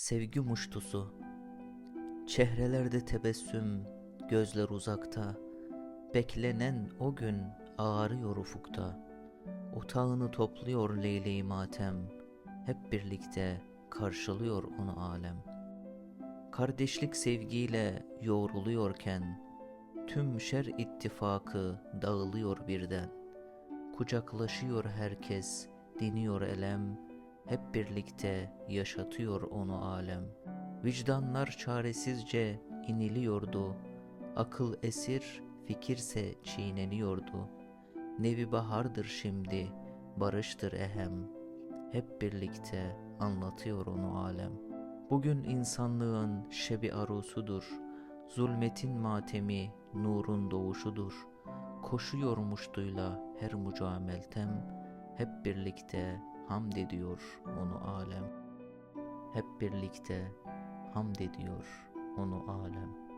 Sevgi muştusu. Çehrelerde tebessüm, gözler uzakta. Beklenen o gün ağarıyor ufukta. Otağını topluyor leyle-i matem. Hep birlikte karşılıyor onu alem. Kardeşlik sevgiyle yoğruluyorken Tüm şer ittifakı dağılıyor birden. Kucaklaşıyor herkes, diniyor elem Hep birlikte yaşatıyor onu alem. Vicdanlar çaresizce iniliyordu. Akıl esir, fikirse çiğneniyordu. Nevi bahardır şimdi, barıştır ehem. Hep birlikte anlatıyor onu alem. Bugün insanlığın şebi arusudur. Zulmetin matemi nurun doğuşudur. Koşuyor muştuyla her mucameltem Hep birlikte hamd ediyor onu alem. Hep birlikte hamd ediyor onu alem